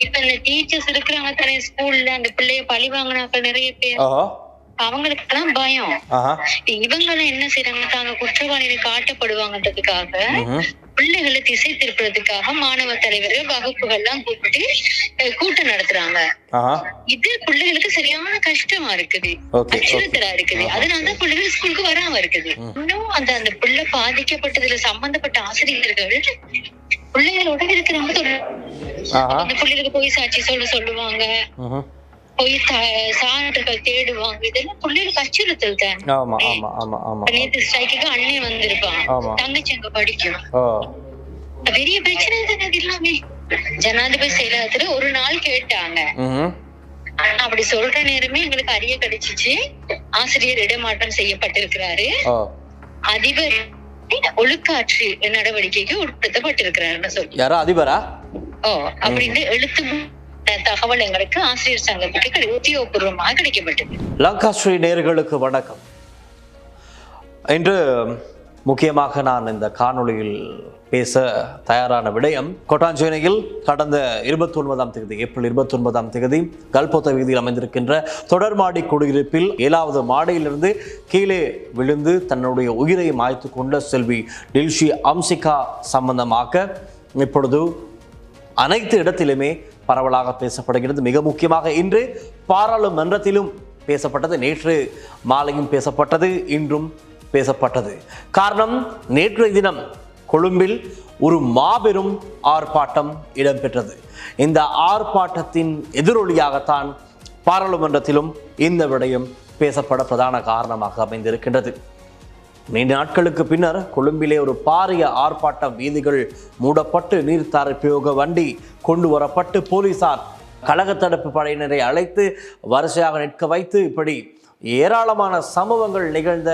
இப்ப இந்த டீச்சர்ஸ் இருக்கிறாங்க தானே ஸ்கூல்ல அந்த பிள்ளைய பழி வாங்கினாக்கள் நிறைய பேர். ஓஹோ அவங்களுக்கு எல்லாம் பயம். ஆஹா. இவங்க எல்லாம் என்ன செய்யறாங்க தாங்க குற்றவாளிகள் காட்டப்படுவாங்கன்றதுக்காக ம்ஹும். பிள்ளைகளை திசை திருப்புறதுக்காக மாணவ தலைவர்கள் வகுப்புகள் எல்லாம் கூப்பிட்டு அஹ், கூட்டம் நடத்துறாங்க. ஆஹா. இது பிள்ளைகளுக்கு சரியான கஷ்டமா இருக்குது. ஓகே ஓகே அச்சுறுத்தலா இருக்குது. அதனாலதான் பிள்ளைகள் ஸ்கூலுக்கு வராம இருக்குது. இன்னும் அந்த அந்த பிள்ளை பாதிக்கப்பட்டதுல சம்பந்தப்பட்ட ஆசிரியர்கள் பிள்ளைகளோட இருக்கிறாங்க சொல்ல- ஆஹா. அந்த பிள்ளைகளுக்கு போய் சாட்சி சொல்ல சொல்லுவாங்க. போய் சான்றுகள் தேடுவாங்க. இதெல்லாம் பிள்ளைகளுக்கு அச்சுறுத்தல் தான். ஆமா ஆமா ஆமா ஆமா இப்ப நேத்து ஸ்ட்ரைக்கு அண்ணன் வந்திருப்பான். ஆமா. தங்கச்சி அங்க படிக்கும். பெரிய பிரச்சனை தானே அது எல்லாமே. ஜனாதிபதி செயலகத்துல ஒரு நாள் கேட்டாங்க. ஆனா அப்படி சொல்ற நேரமே எங்களுக்கு அறிய கிடைச்சிச்சு. ஆசிரியர் இடமாற்றம் செய்யப்பட்டிருக்கிறாரு. அதிபர் ஒழுக்காற்று நடவடிக்கைக்கு உட்படுத்தப்பட்டிருக்கிறாருன்னு சொல்லி. யாரா அதிபரா? ஓ அப்படின்னு எழுத்து தகவல் எங்களுக்கு ஆசிரியர் சங்கத்துக்கு உத்தியோகபூர்வமாக கிடைக்கப்பட்டது. லங்கா ஸ்ரீ நேர்களுக்கு வணக்கம். இன்று முக்கியமாக நான் இந்த காணொளியில் பேச தயாரான விடயம். கொட்டாஞ்சேனையில் கடந்த இருபத்தி ஒன்பதாம் தேதி ஏப்ரல் இருபத்தி ஒன்பதாம் தேதி கல்பொத்த வீதியில் அமைந்திருக்கின்ற தொடர்மாடி குடியிருப்பில் ஏழாவது மாடியிலிருந்து கீழே விழுந்து தன்னுடைய உயிரை மாய்த்து கொண்ட செல்வி டில்ஷி அம்சிகா சம்பந்தமாக இப்பொழுது அனைத்து இடத்திலுமே பரவலாக பேசப்படுகிறது. மிக முக்கியமாக இன்று பாராளுமன்றத்திலும் பேசப்பட்டது. நேற்று மாலையும் பேசப்பட்டது இன்றும் பேசப்பட்டது. காரணம் நேற்றைய தினம் கொழும்பில் ஒரு மாபெரும் ஆர்ப்பாட்டம் இடம்பெற்றது. இந்த ஆர்ப்பாட்டத்தின் எதிரொலியாகத்தான் பாராளுமன்றத்திலும் இந்த விடயம் பேசப்பட பிரதான காரணமாக அமைந்திருக்கின்றது. நீண்ட நாட்களுக்கு பின்னர் கொழும்பிலே ஒரு பாரிய ஆர்ப்பாட்டம் வீதிகள் மூடப்பட்டு நீர்த்தார தரப்பியோக வண்டி கொண்டு வரப்பட்டு போலீசார் கழக தடுப்பு படையினரை அழைத்து வரிசையாக நிற்க வைத்து இப்படி ஏராளமான சம்பவங்கள் நிகழ்ந்த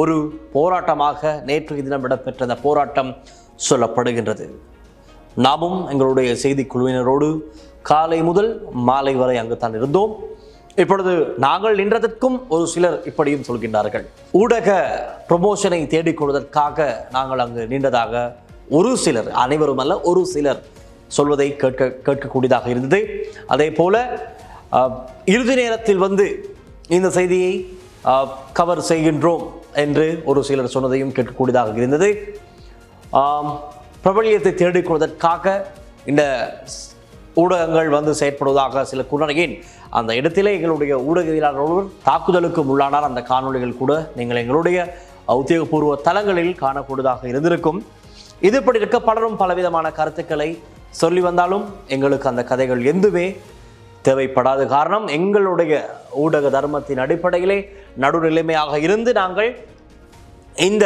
ஒரு போராட்டமாக நேற்றைய தினம் இடம்பெற்ற அந்த போராட்டம் சொல்லப்படுகின்றது. நாமும் எங்களுடைய செய்தி குழுவினரோடு காலை முதல் மாலை வரை அங்குதான் இருந்தோம். இப்பொழுது நாங்கள் நின்றதற்கும் ஒரு சிலர் இப்படியும் சொல்கின்றார்கள். ஊடக ப்ரொமோஷனை தேடிக்கொள்வதற்காக நாங்கள் அங்கு நின்றதாக ஒரு சிலர் அனைவரும் அல்ல ஒரு சிலர் சொல்வதை கேட்க கேட்கக்கூடியதாக இருந்தது. அதே போல இறுதி நேரத்தில் வந்து இந்த செய்தியை கவர் செய்கின்றோம் என்று ஒரு சிலர் சொன்னதையும் கேட்கக்கூடியதாக இருந்தது. ஆம், பிரபல்யத்தை தேடிக்கொள்வதற்காக இந்த ஊடகங்கள் வந்து செயற்படுவதாக சில கூறினேன் அந்த இடத்திலே எங்களுடைய ஊடகவியலாளர் ஒருவர் தாக்குதலுக்கு உள்ளானார். அந்த காணொளிகள் கூட நீங்கள் எங்களுடைய உத்தியோகபூர்வ தளங்களில் காணக்கூடியதாக இருந்திருக்கும். இது இப்படி இருக்க பலரும் பலவிதமான கருத்துக்களை சொல்லி வந்தாலும் எங்களுக்கு அந்த கதைகள் எதுவுமே தேவைப்படாத காரணம் எங்களுடைய ஊடக தர்மத்தின் அடிப்படையிலே நடுநிலைமையாக இருந்து நாங்கள் இந்த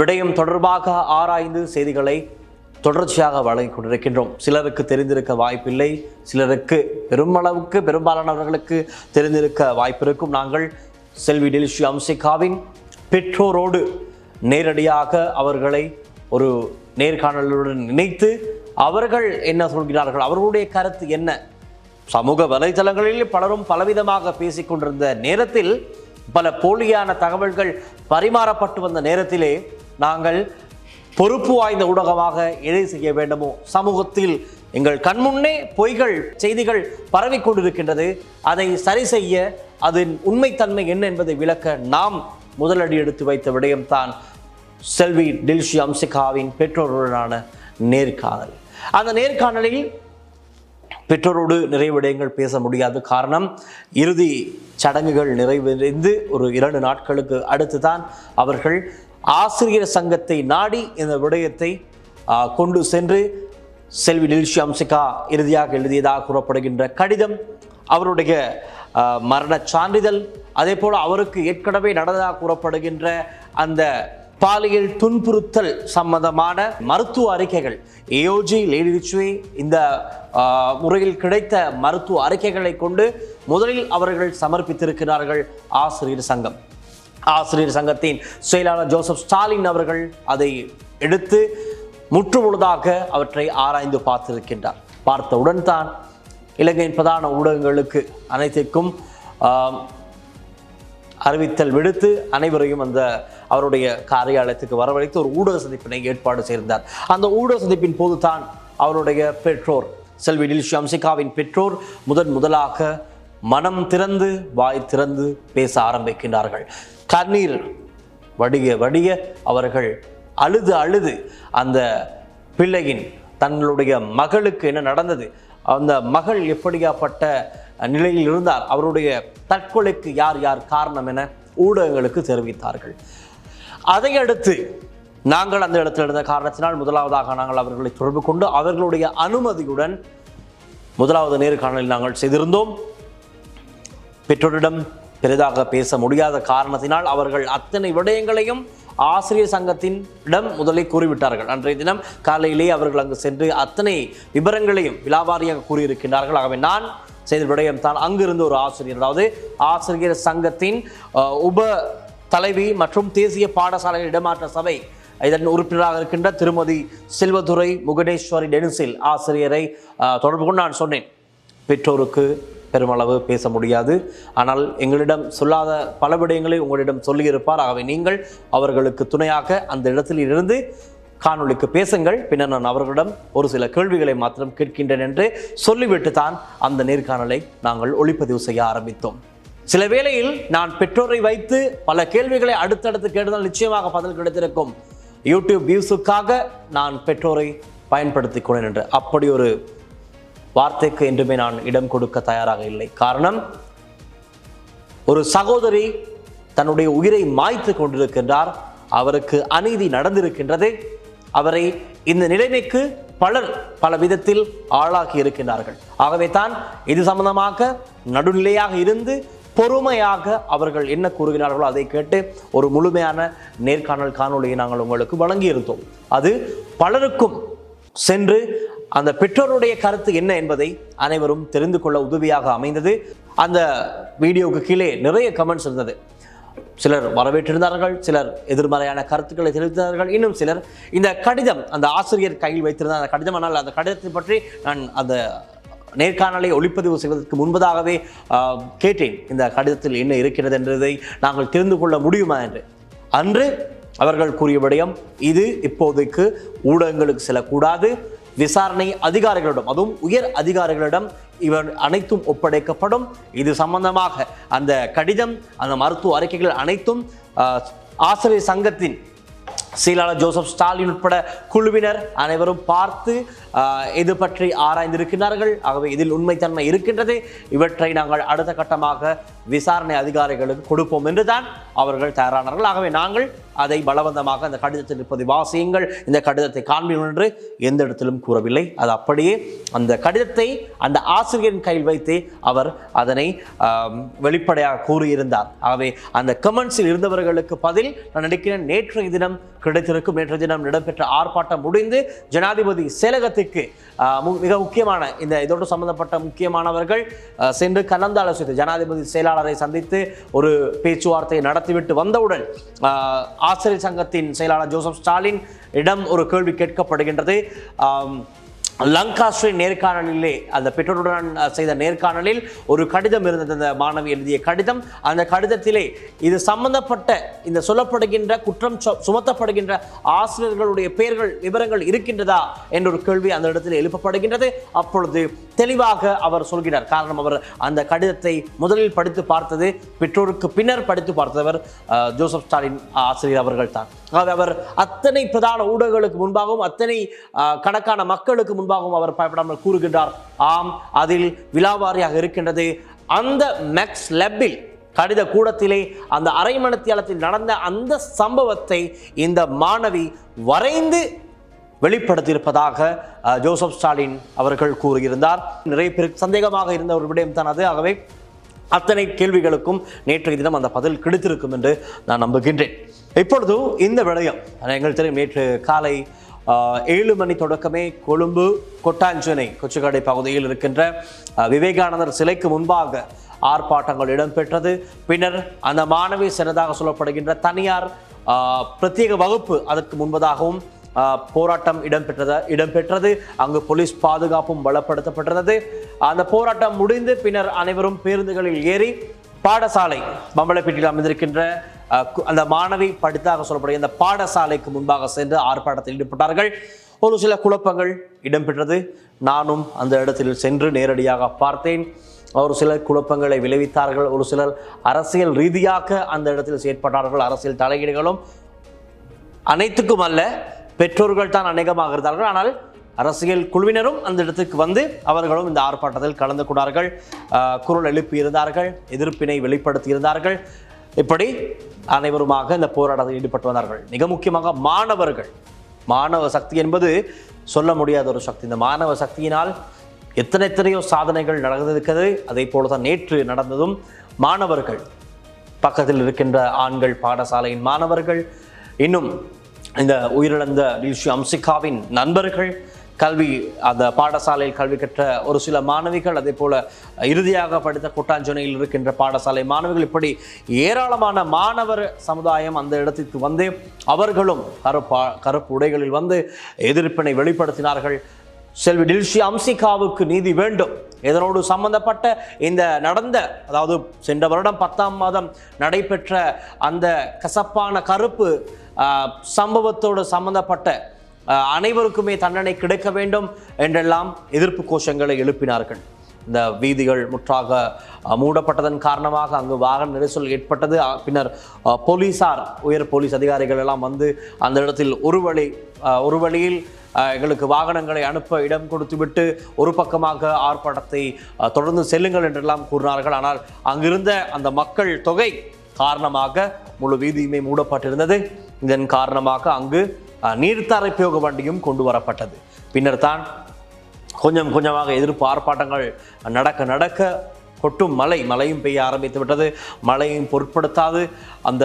விடயம் தொடர்பாக ஆராய்ந்து செய்திகளை தொடர்ச்சியாக வழங்கிக் கொண்டிருக்கின்றோம். சிலருக்கு தெரிந்திருக்க வாய்ப்பில்லை சிலருக்கு பெருமளவுக்கு பெரும்பாலானவர்களுக்கு தெரிந்திருக்க வாய்ப்பிருக்கும். நாங்கள் செல்வி டெலிஷி அம்சிகாவின் பெற்றோரோடு நேரடியாக அவர்களை ஒரு நேர்காணலுடன் இணைத்து அவர்கள் என்ன சொல்கிறார்கள் அவர்களுடைய கருத்து என்ன சமூக வலைதளங்களில் பலரும் பலவிதமாக பேசிக்கொண்டிருந்த நேரத்தில் பல போலியான தகவல்கள் பரிமாறப்பட்டு வந்த நேரத்திலே நாங்கள் பொறுப்பு வாய்ந்த ஊடகமாக எதை செய்ய வேண்டுமோ சமூகத்தில் எங்கள் கண்முன்னே பொய்கள் செய்திகள் பரவி கொண்டிருக்கின்றது. அதை சரி செய்ய அதன் உண்மைத்தன்மை என்ன என்பதை விளக்க நாம் முதலடி எடுத்து வைத்த விடயம்தான் செல்வி டில்ஷி அம்சிகாவின் பெற்றோருடனான நேர்காணல். அந்த நேர்காணலில் பெற்றோரோடு நிறைய விடயங்கள் பேச முடியாது காரணம் இறுதி சடங்குகள் நிறைவடைந்து ஒரு இரண்டு நாட்களுக்கு அடுத்து தான் அவர்கள் ஆசிரியர் சங்கத்தை நாடி இந்த விடயத்தை கொண்டு சென்று செல்வி டில்ஷி அம்சிகா இறுதியாக எழுதியதாக கூறப்படுகின்ற கடிதம் அவருடைய மரணச் சான்றிதழ் அதே போல் அவருக்கு ஏற்கனவே நடந்ததாக கூறப்படுகின்ற அந்த பாலியல் துன்புறுத்தல் சம்பந்தமான மருத்துவ அறிக்கைகள். ஏஓஜி லேடிச்சுவே இந்த முறையில் கிடைத்த மருத்துவ அறிக்கைகளை கொண்டு முதலில் அவர்கள் சமர்ப்பித்திருக்கிறார்கள் ஆசிரியர் சங்கம். ஆசிரியர் சங்கத்தின் செயலாளர் ஜோசப் ஸ்டாலின் அவர்கள் அதை எடுத்து முற்றுமுழுதாக அவற்றை ஆராய்ந்து பார்த்திருக்கின்றார். பார்த்தவுடன் தான் இலங்கையின் பிரதான ஊடகங்களுக்கு அனைத்திற்கும் அறிவித்தல் விடுத்து அனைவரையும் அந்த அவருடைய காரியாலயத்துக்கு வரவழைத்து ஒரு ஊடக சந்திப்பினை ஏற்பாடு செய்திருந்தார். அந்த ஊடக சந்திப்பின் போது தான் அவருடைய பெற்றோர் செல்வி டில்ஷி அம்சிகாவின் பெற்றோர் முதன் முதலாக மனம் திறந்து வாய் திறந்து பேச ஆரம்பிக்கின்றார்கள். கண்ணீர் வடிய வடிய அவர்கள் அழுது அழுது அந்த பிள்ளையின் தங்களுடைய மகளுக்கு என்ன நடந்தது? அந்த மகள் எப்படியாப்பட்ட நிலையில் இருந்தார் அவருடைய தற்கொலைக்கு யார் யார் காரணம் என ஊடகங்களுக்கு தெரிவித்தார்கள். அதையடுத்து நாங்கள் அந்த இடத்தில் இருந்த காரணத்தினால் முதலாவதாக நாங்கள் அவர்களை தொடர்பு கொண்டு அவர்களுடைய அனுமதியுடன் முதலாவது நேர்காணலில் நாங்கள் செய்திருந்தோம். பெற்றோரிடம் பெரிதாக பேச முடியாத காரணத்தினால் அவர்கள் அத்தனை விடயங்களையும் ஆசிரியர் சங்கத்தின் இடம் முதலில் கூறிவிட்டார்கள். அன்றைய தினம் காலையிலே அவர்கள் அங்கு சென்று அத்தனை விவரங்களையும் விலாவாரியாக கூறியிருக்கின்றார்கள். ஆகவே நான் செய்த விடயம் தான் அங்கிருந்து ஒரு ஆசிரியர். அதாவது ஆசிரியர் சங்கத்தின் உப தலைவி மற்றும் தேசிய பாடசாலை இடமாற்ற சபை இதன் உறுப்பினராக இருக்கின்ற திருமதி செல்வதுரை முகடேஸ்வரி டெனிசில் ஆசிரியரை தொடர்பு கொண்டு நான் சொன்னேன். பெற்றோருக்கு பெருமளவு பேச முடியாது. ஆனால் எங்களிடம் சொல்லாத பல விடயங்களை உங்களிடம் சொல்லியிருப்பார். ஆகவே நீங்கள் அவர்களுக்கு துணையாக அந்த இடத்தில் இருந்து காணொளிக்கு பேசுங்கள். பின்னர் நான் அவர்களிடம் ஒரு சில கேள்விகளை மாத்திரம் கேட்கின்றேன் என்று சொல்லிவிட்டு தான் அந்த நேர்காணலை நாங்கள் ஒளிப்பதிவு செய்ய ஆரம்பித்தோம். சில வேளையில் நான் பெற்றோரை வைத்து பல கேள்விகளை அடுத்தடுத்து கேட்டதால் நிச்சயமாக பதில் கிடைத்திருக்கும். யூடியூப் வியூஸுக்காக நான் பெற்றோரை பயன்படுத்திக் கொண்டேன் என்று. அப்படி ஒரு வார்த்தைக்கு என்றுமே நான் இடம் கொடுக்க தயாராக இல்லை. காரணம் ஒரு சகோதரி தன்னுடைய உயிரை மாய்த்து கொண்டிருக்கின்றார். அவருக்கு அநீதி நடந்திருக்கின்றது. அவரை இந்த நிலைமைக்கு பலர் பல விதத்தில் ஆளாகி இருக்கின்றார்கள். ஆகவே தான் இது சம்பந்தமாக நடுநிலையாக இருந்து பொறுமையாக அவர்கள் என்ன கூறுகிறார்களோ அதை கேட்டு ஒரு முழுமையான நேர்காணல் காணொளியை நாங்கள் உங்களுக்கு வழங்கியிருந்தோம். அது பலருக்கும் சென்று அந்த பெற்றோருடைய கருத்து என்ன என்பதை அனைவரும் தெரிந்து கொள்ள உதவியாக அமைந்தது. அந்த வீடியோவுக்கு கீழே நிறைய கமெண்ட்ஸ் இருந்தது. சிலர் வரவேற்றிருந்தார்கள் சிலர் எதிர்மறையான கருத்துக்களை தெரிவித்தார்கள் இன்னும் சிலர் இந்த கடிதம் அந்த ஆசிரியர் கையில் வைத்திருந்த அந்த கடிதம் ஆனால் அந்த கடிதத்தை பற்றி நான் அந்த நேர்காணலை ஒளிப்பதிவு செய்வதற்கு முன்பதாகவே கேட்டேன். இந்த கடிதத்தில் என்ன இருக்கிறது என்றதை நாங்கள் தெரிந்து கொள்ள முடியுமா என்று. அன்று அவர்கள் கூறிய விடயம் இது இப்போதைக்கு ஊடகங்களுக்கு செல்லக்கூடாது. விசாரணை அதிகாரிகளிடம் அதுவும் உயர் அதிகாரிகளிடம் இவர் அனைத்தும் ஒப்படைக்கப்படும். இது சம்பந்தமாக அந்த கடிதம் அந்த மருத்துவ அறிக்கைகள் அனைத்தும் ஆஹ், ஆசிரியர் சங்கத்தின் செயலாளர் ஜோசப் ஸ்டாலின் உட்பட குழுவினர் அனைவரும் பார்த்து இது பற்றி ஆராய்ந்திருக்கிறார்கள். ஆகவே இதில் உண்மைத்தன்மை இருக்கின்றது. இவற்றை நாங்கள் அடுத்த கட்டமாக விசாரணை அதிகாரிகளுக்கு கொடுப்போம் என்றுதான் அவர்கள் தயாரானார்கள். ஆகவே நாங்கள் அதை பலவந்தமாக அந்த கடிதத்தில் இருப்பதை வாசியுங்கள். இந்த கடிதத்தை காண்பீர்கள் என்று எந்த இடத்திலும் கூறவில்லை. அது அப்படியே அந்த கடிதத்தை அந்த ஆசிரியரின் கையில் வைத்தே அவர் அதனை வெளிப்படையாக கூறியிருந்தார். ஆகவே அந்த கமெண்ட்ஸில் இருந்தவர்களுக்கு பதில் நான் நினைக்கிறேன் நேற்றைய தினம் கிடைத்திருக்கும். நேற்றைய தினம் இடம்பெற்ற ஆர்ப்பாட்டம் முடிந்து ஜனாதிபதி செயலகத்துக்கு ஆ, மிக முக்கியமான இந்த இதோடு சம்பந்தப்பட்ட முக்கியமானவர்கள் சென்று கலந்து ஆலோசித்து ஜனாதிபதி செயலாளரை சந்தித்து ஒரு பேச்சுவார்த்தையை நடத்திவிட்டு வந்தவுடன் ஆசிரியர் சங்கத்தின் செயலாளர் ஜோசப் ஸ்டாலின் இடம் ஒரு கேள்வி கேட்கப்படுகின்றது. லங்காஸ்ரீ நேர்காணலிலே அந்த பெற்றோருடன் செய்த நேர்காணலில் ஒரு கடிதம் இருந்தது. அந்த மாணவி எழுதிய கடிதம். அந்த கடிதத்திலே இது சம்பந்தப்பட்ட இந்த சொல்லப்படுகின்ற குற்றம் சுமத்தப்படுகின்ற ஆசிரியர்களுடைய பெயர்கள் விவரங்கள் இருக்கின்றதா? என்ற ஒரு கேள்வி அந்த இடத்தில் எழுப்பப்படுகின்றது. அப்பொழுது தெளிவாக அவர் சொல்கிறார். காரணம் அவர் அந்த கடிதத்தை முதலில் படித்து பார்த்தது பெற்றோருக்கு பின்னர் படித்து பார்த்தவர் ஜோசப் ஸ்டாலின் ஆசிரியர் அவர்கள் தான் அவர் அத்தனை பிரதான ஊடகங்களுக்கு முன்பாகவும் அத்தனை கணக்கான மக்களுக்கு முன்பாகவும் அவர் பயப்படாமல் கூறுகின்றார். ஆம் அதில் விலாவாரியாக இருக்கின்றது. அந்த மேக்ஸ் லெப்பில் கடித கூடத்திலே அந்த அரை நடந்த அந்த சம்பவத்தை இந்த மாணவி வரைந்து வெளிப்படுத்தியிருப்பதாக ஜோசப் ஸ்டாலின் அவர்கள் கூறியிருந்தார். நிறைய பேருக்கு சந்தேகமாக இருந்த ஒரு விடயம் தான் அது. ஆகவே அத்தனை கேள்விகளுக்கும் நேற்றைய தினம் அந்த பதில் கிடைத்திருக்கும் என்று நான் நம்புகின்றேன். இப்பொழுது இந்த விடயம் எங்கள் தெரியும் நேற்று காலை ஏழு மணி தொடக்கமே கொழும்பு கொட்டாஞ்சனை கொச்சிக்கடை பகுதியில் இருக்கின்ற விவேகானந்தர் சிலைக்கு முன்பாக ஆர்ப்பாட்டங்கள் இடம்பெற்றது. பின்னர் அந்த மாணவி சிறதாக சொல்லப்படுகின்ற தனியார் பிரத்யேக வகுப்பு அதற்கு முன்பதாகவும் போராட்டம் இடம்பெற்றதா இடம்பெற்றது. அங்கு போலீஸ் பாதுகாப்பும் பலப்படுத்தப்பட்டிருந்தது. அந்த போராட்டம் முடிந்து பின்னர் அனைவரும் பேருந்துகளில் ஏறி பாடசாலை பம்பளப்பேட்டில் அமைந்திருக்கின்ற அந்த மாணவி படித்தாக சொல்லப்படுகிற அந்த பாடசாலைக்கு முன்பாக சென்று ஆர்ப்பாட்டத்தில் ஈடுபட்டார்கள். ஒரு சில குழப்பங்கள் இடம்பெற்றது. நானும் அந்த இடத்தில் சென்று நேரடியாக பார்த்தேன். ஒரு சிலர் குழப்பங்களை விளைவித்தார்கள். ஒரு சிலர் அரசியல் ரீதியாக அந்த இடத்தில் செயற்பட்டார்கள். அரசியல் தலையீடுகளும் அனைத்துக்கும் அல்ல. பெற்றோர்கள் தான் அநேகமாக இருந்தார்கள் ஆனால் அரசியல் குழுவினரும் அந்த இடத்துக்கு வந்து அவர்களும் இந்த ஆர்ப்பாட்டத்தில் கலந்து கொண்டார்கள். குரல் எழுப்பியிருந்தார்கள் எதிர்ப்பினை வெளிப்படுத்தியிருந்தார்கள். இப்படி அனைவருமாக இந்த போராட்டத்தில் ஈடுபட்டு வந்தார்கள். மிக முக்கியமாக மாணவர்கள். மாணவ சக்தி என்பது சொல்ல முடியாத ஒரு சக்தி. இந்த மாணவ சக்தியினால் எத்தனை எத்தனையோ சாதனைகள் நடந்திருக்கிறது. அதே போல தான் நேற்று நடந்ததும் மாணவர்கள். பக்கத்தில் இருக்கின்ற ஆண்கள் பாடசாலையின் மாணவர்கள். இன்னும் இந்த உயிரிழந்த டில்ஷி அம்சிகாவின் நண்பர்கள் கல்வி அந்த பாடசாலையில் கல்வி கற்ற ஒரு சில மாணவிகள் அதே போல இறுதியாக படித்த கொட்டாஞ்சோனையில் இருக்கின்ற பாடசாலை மாணவிகள் இப்படி ஏராளமான மாணவர் சமுதாயம் அந்த இடத்திற்கு வந்து அவர்களும் கருப்பா கருப்பு உடைகளில் வந்து எதிர்ப்பினை வெளிப்படுத்தினார்கள். செல்வி டில்ஷி அம்சிகாவுக்கு நீதி வேண்டும். இதனோடு சம்பந்தப்பட்ட இந்த நடந்த அதாவது சென்ற வருடம் பத்தாம் மாதம் நடைபெற்ற அந்த கசப்பான கருப்பு சம்பவத்தோடு சம்பந்தப்பட்ட அனைவருக்குமே தண்டனை கிடைக்க வேண்டும் என்றெல்லாம் எதிர்ப்பு கோஷங்களை எழுப்பினார்கள். இந்த வீதிகள் முற்றாக மூடப்பட்டதன் காரணமாக அங்கு வாகன நெரிசல் ஏற்பட்டது. பின்னர் போலீசார் உயர் போலீஸ் அதிகாரிகள் எல்லாம் வந்து அந்த இடத்தில் ஒரு வழி ஒரு வழியில் எங்களுக்கு வாகனங்களை அனுப்ப இடம் கொடுத்துவிட்டு ஒரு பக்கமாக ஆர்ப்பாட்டத்தை தொடர்ந்து செல்லுங்கள் என்றெல்லாம் கூறினார்கள். ஆனால் அங்கிருந்த அந்த மக்கள் தொகை காரணமாக முழு வீதியுமே மூடப்பட்டிருந்தது. இதன் காரணமாக அங்கு நீர்த்தாரை பிரயோக வண்டியும் கொண்டு வரப்பட்டது பின்னர் தான் கொஞ்சம் கொஞ்சமாக எதிர்ப்பு ஆர்ப்பாட்டங்கள் நடக்க நடக்க கொட்டும் மழை மழையும் பெய்ய ஆரம்பித்து விட்டது. மழையும் பொருட்படுத்தாது. அந்த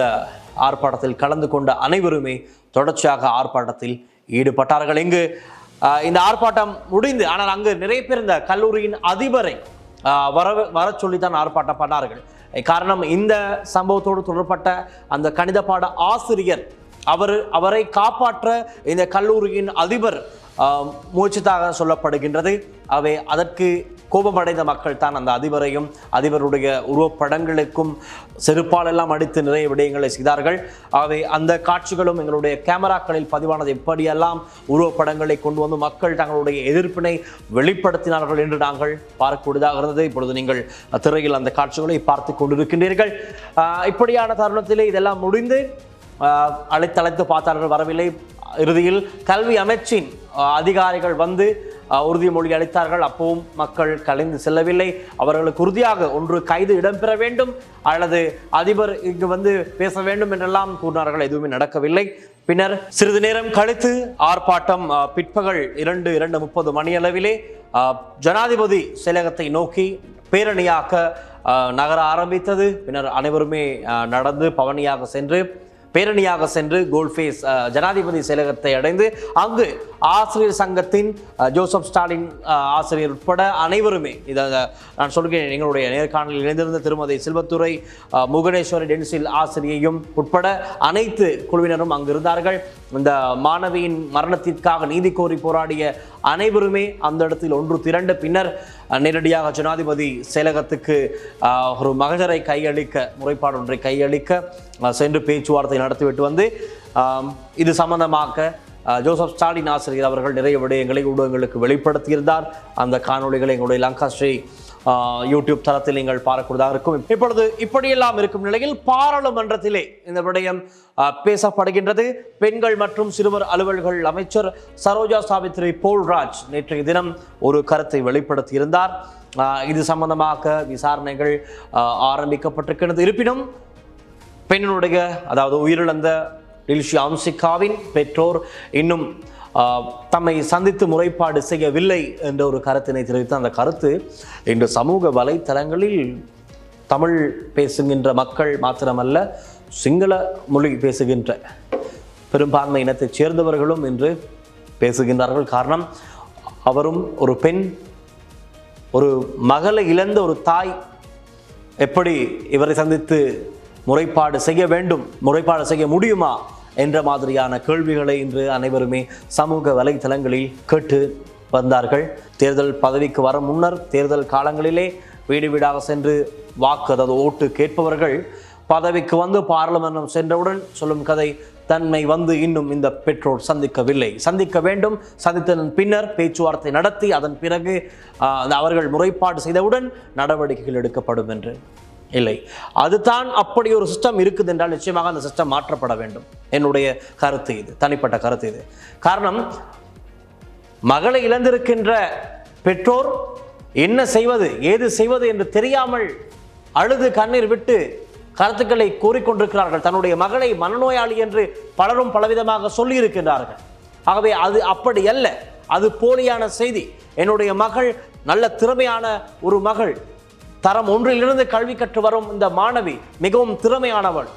ஆர்ப்பாட்டத்தில் கலந்து கொண்ட அனைவருமே தொடர்ச்சியாக ஆர்ப்பாட்டத்தில் ஈடுபட்டார்கள். இங்கு இந்த ஆர்ப்பாட்டம் முடிந்து ஆனால் அங்கு நிறைய பேர் இந்த கல்லூரியின் அதிபரை வர வர சொல்லித்தான் ஆர்ப்பாட்டம் பண்ணார்கள். காரணம் இந்த சம்பவத்தோடு தொடர்பட்ட அந்த கணித பாட ஆசிரியர் அவர் அவரை காப்பாற்ற இந்த கல்லூரியின் அதிபர் முயற்சித்தாக சொல்லப்படுகின்றது. அவை அதற்கு கோபமடைந்த மக்கள் தான் அந்த அதிபரையும் அதிபருடைய உருவப்படங்களுக்கும் செருப்பால் எல்லாம் அடித்து நிறைய விடயங்களை செய்தார்கள். ஆகவே அந்த காட்சிகளும் எங்களுடைய கேமராக்களில் பதிவானது. எப்படியெல்லாம் உருவப்படங்களை கொண்டு வந்து மக்கள் தங்களுடைய எதிர்ப்பினை வெளிப்படுத்தினார்கள் என்று நாங்கள் பார்க்கக்கூடியதாக இருந்தது. இப்பொழுது நீங்கள் திரையில் அந்த காட்சிகளை பார்த்து கொண்டிருக்கின்றீர்கள். இப்படியான தருணத்திலே இதெல்லாம் முடிந்து அழைத்து அழைத்தழைத்து பார்த்தார்கள் வரவில்லை. இறுதியில் கல்வி அமைச்சின் அதிகாரிகள் வந்து உறுதிமொழி அளித்தார்கள். அப்பவும் மக்கள் கலைந்து செல்லவில்லை. அவர்களுக்கு உறுதியாக ஒன்று கைது இடம்பெற வேண்டும் அல்லது அதிபர் இங்கு வந்து பேச வேண்டும் என்றெல்லாம் கூறினார்கள். எதுவுமே நடக்கவில்லை. பின்னர் சிறிது நேரம் கழித்து ஆர்ப்பாட்டம் பிற்பகல் இரண்டு இரண்டு முப்பது மணியளவிலே ஜனாதிபதி செயலகத்தை நோக்கி பேரணியாக நகர ஆரம்பித்தது. பின்னர் அனைவருமே நடந்து பவனியாக சென்று பேரணியாக சென்று கோல்ஃபேஸ் ஜனாதிபதி செயலகத்தை அடைந்து அங்கு ஆசிரியர் சங்கத்தின் ஜோசப் ஸ்டாலின் ஆசிரியர் உட்பட அனைவருமே இதை நான் சொல்கிறேன் எங்களுடைய நேர்காணலில் இணைந்திருந்த திருமதி செல்வத்துறை முகனேஸ்வரி டென்சில் ஆசிரியையும் உட்பட அனைத்து குழுவினரும் அங்கு இருந்தார்கள். இந்த மாணவியின் மரணத்திற்காக நீதி கோரி போராடிய அனைவருமே அந்த இடத்தில் ஒன்று திரண்டு பின்னர் நேரடியாக ஜனாதிபதி செயலகத்துக்கு ஒரு மகஜரை கையளிக்க முறைப்பாடு ஒன்றை கையளிக்க சென்று பேச்சுவார்த்தை நடத்திவிட்டு வந்து இது சம்பந்தமாக ஜோசப் ஸ்டாலின் ஆசிரியர் அவர்கள் நிறைய விடயங்களை ஊடகங்களுக்கு வெளிப்படுத்தியிருந்தார். அந்த காணொளிகளை எங்களுடைய லங்காஸ்ரீ ஸ்ரீ யூடியூப் தளத்தில் நீங்கள் பார்க்கக்கூடியதாக இருக்கும். இப்பொழுது இப்படியெல்லாம் இருக்கும் நிலையில் பாராளுமன்றத்திலே இந்த விடயம் பேசப்படுகின்றது. பெண்கள் மற்றும் சிறுவர் அலுவல்கள் அமைச்சர் சரோஜா சாவித்ரி போல்ராஜ் நேற்றைய தினம் ஒரு கருத்தை வெளிப்படுத்தியிருந்தார். இருந்தார் இது சம்பந்தமாக விசாரணைகள் ஆரம்பிக்கப்பட்டிருக்கிறது இருப்பினும் பெண்ணினுடைய அதாவது உயிரிழந்த டில்ஷி அம்சிகாவின் பெற்றோர் இன்னும் தம்மை சந்தித்து முறைப்பாடு செய்யவில்லை என்ற ஒரு கருத்தினை தெரிவித்த அந்த கருத்து இன்று சமூக வலைத்தளங்களில் தமிழ் பேசுகின்ற மக்கள் மாத்திரமல்ல சிங்கள மொழி பேசுகின்ற பெரும்பான்மை இனத்தைச் சேர்ந்தவர்களும் இன்று பேசுகின்றார்கள். காரணம் அவரும் ஒரு பெண் ஒரு மகளை இழந்த ஒரு தாய் எப்படி இவரை சந்தித்து முறைப்பாடு செய்ய வேண்டும் முறைப்பாடு செய்ய முடியுமா என்ற மாதிரியான கேள்விகளை இன்று அனைவருமே சமூக வலைதளங்களில் கேட்டு வந்தார்கள். தேர்தல் பதவிக்கு வர முன்னர் தேர்தல் காலங்களிலே வீடு வீடாக சென்று வாக்கு அதாவது ஓட்டு கேட்பவர்கள் பதவிக்கு வந்து பாராளுமன்றம் சென்றவுடன் சொல்லும் கதை தன்மை வந்து இன்னும் இந்த பெற்றோர் சந்திக்கவில்லை. சந்திக்க வேண்டும். சந்தித்ததன் பின்னர் பேச்சுவார்த்தை நடத்தி அதன் பிறகு அவர்கள் முறைப்பாடு செய்தவுடன் நடவடிக்கைகள் எடுக்கப்படும் என்று. இல்லை. அதுதான் அப்படி ஒரு சிஸ்டம் இருக்குது என்றால் நிச்சயமாக அந்த சிஸ்டம் மாற்றப்பட வேண்டும். என்னுடைய கருத்து இது தனிப்பட்ட கருத்து இது. காரணம் மகளை இழந்திருக்கின்ற பெற்றோர் என்ன செய்வது ஏது செய்வது என்று தெரியாமல் அழுது கண்ணீர் விட்டு கருத்துக்களை கூறிக்கொண்டிருக்கிறார்கள். தன்னுடைய மகளை மனநோயாளி என்று பலரும் பலவிதமாக சொல்லியிருக்கின்றார்கள். ஆகவே அது அப்படி அல்ல. அது போலியான செய்தி. என்னுடைய மகள் நல்ல திறமையான ஒரு மகள். தரம் ஒன்றிலிருந்து கல்வி கற்று வரும் இந்த மாணவி மிகவும் திறமையானவள்.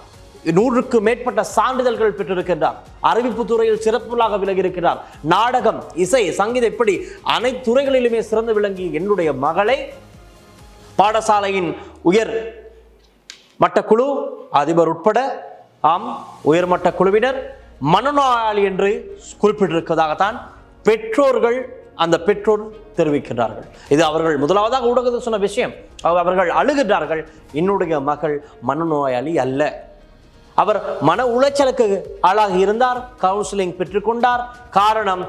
நூறுக்கு மேற்பட்ட சான்றிதழ்கள் பெற்றிருக்கின்றார். அறிவிப்பு துறையில் சிறப்புகளாக விலகியிருக்கிறார் நாடகம் இசை சங்கீதம் இப்படி அனைத்து துறைகளிலுமே சிறந்து விளங்கி என்னுடைய மகளை. பாடசாலையின் உயர் மட்டக்குழு அதிபர் உட்பட ஆம் உயர்மட்ட குழுவினர் மனநோயாளி என்று குறிப்பிட்டிருப்பதாகத்தான் பெற்றோர்கள் அந்த பெற்றோர் தெரிவிக்கிறார்கள் இது அவர்கள் முதலாவதாக ஊடகத்தில் சொன்ன விஷயம். அவர்கள் அழுகின்றார்கள். என்னுடைய மகள் மனநோயாளி அல்ல. அவர் மன உளைச்சலுக்கு ஆளாகி இருந்தார். கவுன்சிலிங் பெற்றுக்கொண்டார் காரணம்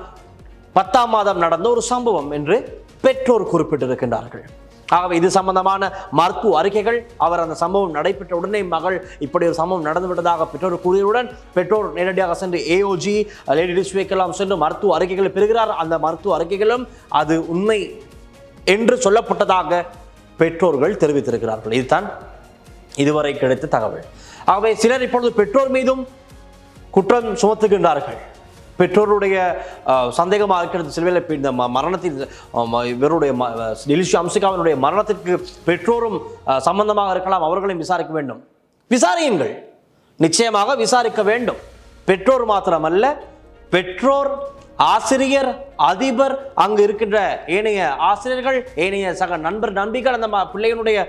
பத்தாம் மாதம் நடந்த ஒரு சம்பவம் என்று பெற்றோர் குறிப்பிட்டிருக்கின்றார்கள். ஆகவே இது சம்பந்தமான மருத்துவ அறிக்கைகள். அவர் அந்த சம்பவம் நடைபெற்ற உடனே மகள் இப்படி ஒரு சம்பவம் நடந்து விட்டதாக பெற்றோர் கூறியவுடன் பெற்றோர் நேரடியாக சென்று ஏஓஜி லேடி டிஸ்வேக்கெல்லாம் சென்று மருத்துவ அறிக்கைகளை பெறுகிறார். அந்த மருத்துவ அறிக்கைகளும் அது உண்மை என்று சொல்லப்பட்டதாக பெற்றோர்கள் தெரிவித்திருக்கிறார்கள். இதுதான் இதுவரை கிடைத்த தகவல். ஆகவே சிலர் இப்பொழுது பெற்றோர் மீதும் குற்றம் சுமத்துகின்றார்கள். பெற்றோருடைய சந்தேகமாக இருக்கிறது. சிலவேளை இந்த மரணத்தின் ம- இவருடைய ம- டெலிஷி அம்சிகாவினுடைய மரணத்திற்கு பெற்றோரும் சம்பந்தமாக இருக்கலாம். அவர்களையும் விசாரிக்க வேண்டும். விசாரியுங்கள். நிச்சயமாக விசாரிக்க வேண்டும். பெற்றோர் மாத்திரமல்ல பெற்றோர் ஆசிரியர் அதிபர் அங்கு இருக்கின்ற ஏனைய ஆசிரியர்கள் ஏனைய சக நண்பர் நம்பிகள் அந்த பிள்ளைகளுடைய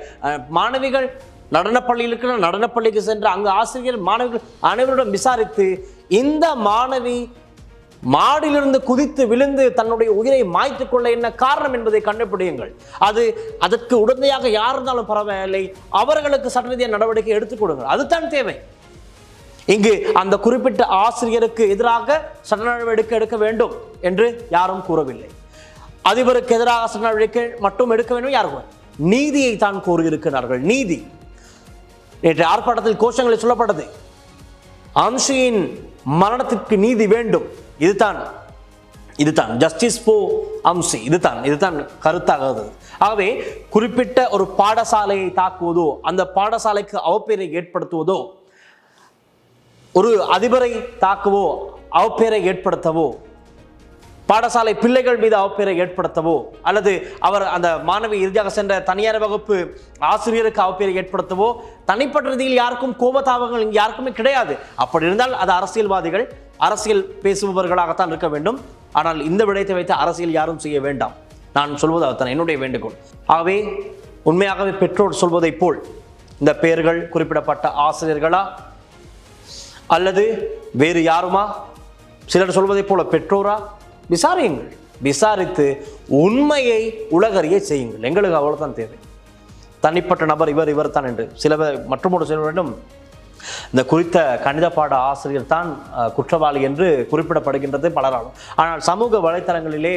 மாணவிகள் நடனப்பள்ளியில் இருக்கிற நடனப்பள்ளிக்கு சென்று அங்கு ஆசிரியர் மாணவிகள் அனைவரிடம் விசாரித்து இந்த மாணவி மாடிலிருந்து குதித்து விழுந்து தன்னுடைய உயிரை மாய்த்துக் கொள்ள என்ன காரணம் என்பதை கண்டுபிடியுங்கள். அது அதற்கு உடந்தையாக யார் இருந்தாலும் பரவாயில்லை. அவர்களுக்கு சட்டநீதிய நடவடிக்கை எடுத்துக் கொடுங்கள். அதுதான் தேவை. இங்கு அந்த குறிப்பிட்ட ஆசிரியருக்கு எதிராக சட்ட நடவடிக்கை எடுக்க வேண்டும் என்று யாரும் கூறவில்லை. அதிபருக்கு எதிராக சட்ட நடவடிக்கை மட்டும் எடுக்க வேண்டும் யாரும் நீதியை தான் கூறியிருக்கிறார்கள் நீதி. நேற்று ஆர்ப்பாட்டத்தில் கோஷங்களில் சொல்லப்பட்டது. அம்சியின் மரணத்திற்கு நீதி வேண்டும். இதுதான் இதுதான். ஜஸ்டிஸ் போ அம்சி இதுதான் இதுதான் கருத்தாகிறது ஆகவே குறிப்பிட்ட ஒரு பாடசாலையை தாக்குவதோ அந்த பாடசாலைக்கு அவப்பெயரை ஏற்படுத்துவதோ ஒரு அதிபரை தாக்கவோ அவப்பெயரை ஏற்படுத்தவோ பாடசாலை பிள்ளைகள் மீது அவப்பெயரை ஏற்படுத்தவோ அல்லது அவர் அந்த மாணவி இறுதியாக சென்ற தனியார் வகுப்பு ஆசிரியருக்கு அவப்பெயரை ஏற்படுத்தவோ தனிப்பட்ட ரீதியில் யாருக்கும் கோபதாபங்கள் இங்கு யாருக்குமே கிடையாது. அப்படி இருந்தால் அது அரசியல்வாதிகள் அரசியல் பேசுபவர்களாகத்தான் இருக்க வேண்டும். ஆனால் இந்த விடயத்தை வைத்து அரசியல் யாரும் செய்ய வேண்டாம். நான் சொல்வது அதுதான் என்னுடைய வேண்டுகோள். ஆகவே உண்மையாகவே பெற்றோர் சொல்வதைப் போல் இந்த பெயர்கள் குறிப்பிடப்பட்ட ஆசிரியர்களா அல்லது வேறு யாருமா? சிலர் சொல்வதைப் போல பெற்றோரா? விசாரியுங்கள். விசாரித்து உண்மையை உலகறிய செய்யுங்கள். எங்களுக்கு அவ்வளோதான் தேவை. தனிப்பட்ட நபர் இவர் இவர் தான் என்று. சிலவர் மற்றொரு சிலரிடம் இந்த குறித்த கணித பாட ஆசிரியர் தான் குற்றவாளி என்று குறிப்பிடப்படுகின்றது பலராலும். ஆனால் சமூக வலைத்தளங்களிலே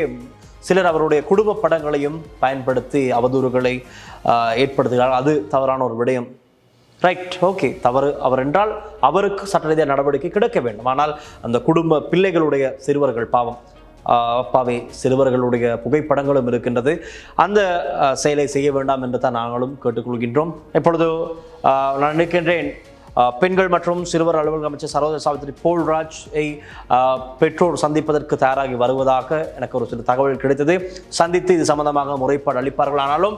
சிலர் அவருடைய குடும்ப படங்களையும் பயன்படுத்தி அவதூறுகளை ஏற்படுத்துகிறார். அது தவறான ஒரு விடயம். ரைட் ஓகே தவறு அவர் என்றால் அவருக்கு சட்ட ரீதியாக நடவடிக்கை கிடைக்க வேண்டும். ஆனால் அந்த குடும்ப பிள்ளைகளுடைய சிறுவர்கள் பாவம். அப்பாவே சிறுவர்களுடைய புகைப்படங்களும் இருக்கின்றது. அந்த செயலை செய்ய வேண்டாம் என்று தான் நாங்களும் கேட்டுக்கொள்கின்றோம். இப்பொழுது நான் நினைக்கின்றேன் பெண்கள் மற்றும் சிறுவர் அலுவலக அமைச்சர் சரோஜா சாவித்ரி போல்ராஜை பெற்றோர் சந்திப்பதற்கு தயாராகி வருவதாக எனக்கு ஒரு சில தகவல் கிடைத்தது. சந்தித்து இது சம்பந்தமாக முறைப்பாடு அளிப்பார்கள். ஆனாலும்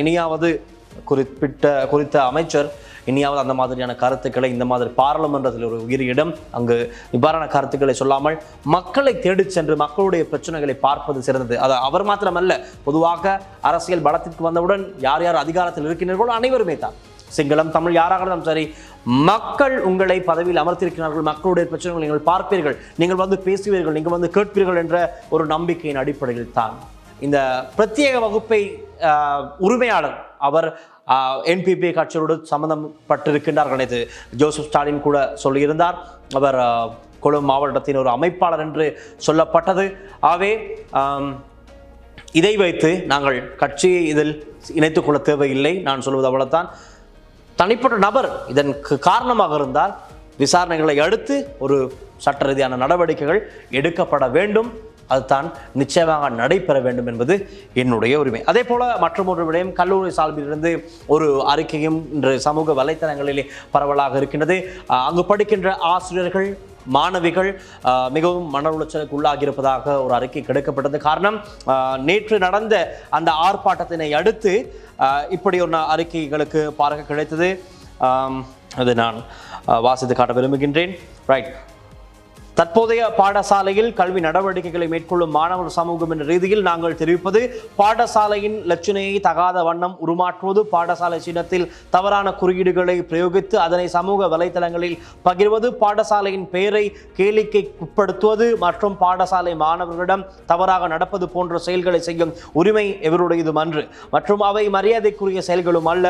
இனியாவது குறிப்பிட்ட குறித்த அமைச்சர் இனியாவது அந்த மாதிரியான கருத்துக்களை இந்த மாதிரி பாராளுமன்றத்தில் ஒரு உயிர் இடம் அங்கு இவ்வாறான கருத்துக்களை சொல்லாமல் மக்களை தேடிச் சென்று மக்களுடைய பிரச்சனைகளை பார்ப்பது சிறந்தது. அது அவர் மாத்திரமல்ல பொதுவாக அரசியல் பலத்திற்கு வந்தவுடன் யார் யார் அதிகாரத்தில் இருக்கின்றீர்களோ அனைவருமே தான். சிங்களம் தமிழ் யாராக இருந்தாலும் சரி மக்கள் உங்களை பதவியில் அமர்த்திருக்கிறார்கள் மக்களுடைய பிரச்சனைகளை நீங்கள் பார்ப்பீர்கள் நீங்கள் வந்து பேசுவீர்கள் நீங்கள் வந்து கேட்பீர்கள் என்ற ஒரு நம்பிக்கையின் அடிப்படையில் தான். இந்த பிரத்யேக வகுப்பை ஆஹ், உரிமையாளர் அவர் என்பிபி கட்சியோடு சம்பந்தப்பட்டிருக்கின்றார்கள் இது ஜோசப் ஸ்டாலின் கூட சொல்லியிருந்தார். அவர் கொழும்பு மாவட்டத்தின் ஒரு அமைப்பாளர் என்று சொல்லப்பட்டது. ஆகவே இதை வைத்து நாங்கள் கட்சியை இதில் இணைத்துக் கொள்ள தேவையில்லை. நான் சொல்வது அவ்வளோத்தான் தனிப்பட்ட நபர் இதன் காரணமாக இருந்தால் விசாரணைகளை அடுத்து ஒரு சட்ட ரீதியான நடவடிக்கைகள் எடுக்கப்பட வேண்டும். அதுதான் நிச்சயமாக நடைபெற வேண்டும் என்பது என்னுடைய உரிமை. அதே போல மற்றொரு விடயம் கல்லூரி சார்பிலிருந்து ஒரு அறிக்கையும் இன்று சமூக வலைத்தளங்களிலே பரவலாக இருக்கின்றது. அங்கு படிக்கின்ற ஆசிரியர்கள் மாணவிகள் மிகவும் மன உளைச்சலுக்கு உள்ளாகியிருப்பதாக ஒரு அறிக்கை கிடைக்கப்பட்டது. காரணம் நேற்று நடந்த அந்த ஆர்ப்பாட்டத்தினை அடுத்து இப்படி ஒரு அறிக்கைகளுக்கு பார்க்க கிடைத்தது. அது நான் வாசித்து காட்ட விரும்புகின்றேன். ரைட் தற்போதைய பாடசாலையில் கல்வி நடவடிக்கைகளை மேற்கொள்ளும் மாணவர் சமூகம் என்ற ரீதியில் நாங்கள் தெரிவிப்பது பாடசாலையின் லட்சணையை தகாத வண்ணம் உருமாற்றுவது பாடசாலை சின்னத்தில் தவறான குறியீடுகளை பிரயோகித்து அதனை சமூக வலைதளங்களில் பகிர்வது பாடசாலையின் பெயரை கேளிக்கை உட்படுத்துவது மற்றும் பாடசாலை மாணவர்களிடம் தவறாக நடப்பது போன்ற செயல்களை செய்யும் உரிமை எவருடையதும் அன்று. மற்றும் அவை மரியாதைக்குரிய செயல்களும் அல்ல.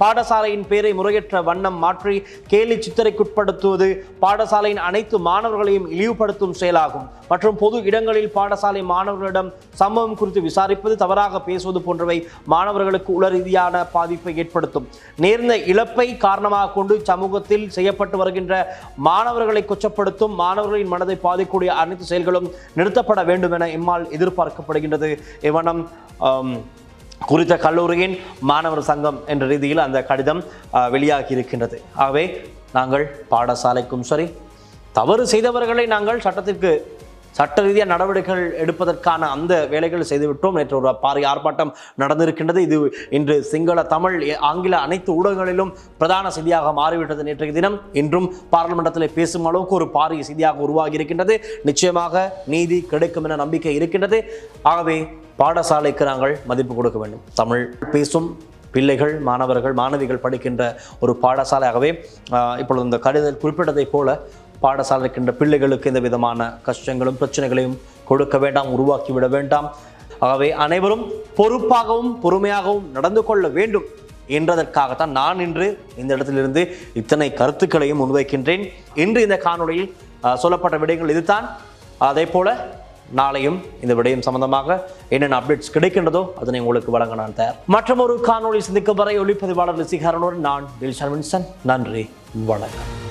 பாடசாலையின் பெயரை முறையற்ற வண்ணம் மாற்றி கேலி சித்தரைக்குட்படுத்துவது பாடசாலையின் அனைத்து மாணவர்களையும் இழிவுபடுத்தும் செயலாகும். மற்றும் பொது இடங்களில் பாடசாலை மாணவர்களிடம் சம்பவம் குறித்து விசாரிப்பது தவறாக பேசுவது போன்றவை மாணவர்களுக்கு உள ரீதியான பாதிப்பை ஏற்படுத்தும். நேர்ந்த இழப்பை காரணமாக கொண்டு சமூகத்தில் செய்யப்பட்டு வருகின்ற மாணவர்களை கொச்சப்படுத்தும் மாணவர்களின் மனதை பாதிக்கக்கூடிய அனைத்து செயல்களும் நிறுத்தப்பட வேண்டும் என இம்மால் எதிர்பார்க்கப்படுகின்றது. இவனம் குறித்த கல்லூரியின் மாணவர் சங்கம் என்ற ரீதியில் அந்த கடிதம் வெளியாகி இருக்கின்றது ஆகவே நாங்கள் பாடசாலைக்கும் சரி தவறு செய்தவர்களை நாங்கள் சட்டத்திற்கு சட்ட ரீதியாக நடவடிக்கைகள் எடுப்பதற்கான அந்த வேலைகள் செய்துவிட்டோம். நேற்று ஒரு பாரி ஆர்ப்பாட்டம் நடந்திருக்கின்றது. இது இன்று சிங்கள தமிழ் ஆங்கில அனைத்து ஊடகங்களிலும் பிரதான செய்தியாக மாறிவிட்டது நேற்றைய தினம். இன்றும் பாராளுமன்றத்தில் பேசும் அளவுக்கு ஒரு பாரிய செய்தியாக உருவாகி இருக்கின்றது நிச்சயமாக நீதி கிடைக்கும் என நம்பிக்கை இருக்கின்றது. ஆகவே பாடசாலைக்கு நாங்கள் மதிப்பு கொடுக்க வேண்டும். தமிழ் பேசும் பிள்ளைகள் மாணவர்கள் மாணவிகள் படிக்கின்ற ஒரு பாடசாலையாகவே இப்பொழுது இந்த கடிதத்தில் குறிப்பிட்டதைப் போல பாடசாலை இருக்கின்ற பிள்ளைகளுக்கு எந்த விதமான கஷ்டங்களும் பிரச்சனைகளையும் கொடுக்க வேண்டாம் உருவாக்கி விட வேண்டாம். ஆகவே அனைவரும் பொறுப்பாகவும் பொறுமையாகவும் நடந்து கொள்ள வேண்டும் என்றதற்காகத்தான் நான் இன்று இந்த இடத்திலிருந்து இத்தனை கருத்துக்களையும் முன்வைக்கின்றேன். இன்று இந்த காணொலியில் சொல்லப்பட்ட விடயங்கள் இதுதான். அதே போல நாளையும் இந்த விடயம் சம்பந்தமாக என்னென்ன அப்டேட்ஸ் கிடைக்கின்றதோ அதனை உங்களுக்கு வழங்க நான் தயார். மற்றும் ஒரு காணொளி சந்திக்கும் வரை ஒளிப்பதிவாளர் ரிசிகாரனுடன் நான் தில்ஷன் வின்சன். நன்றி வணக்கம்.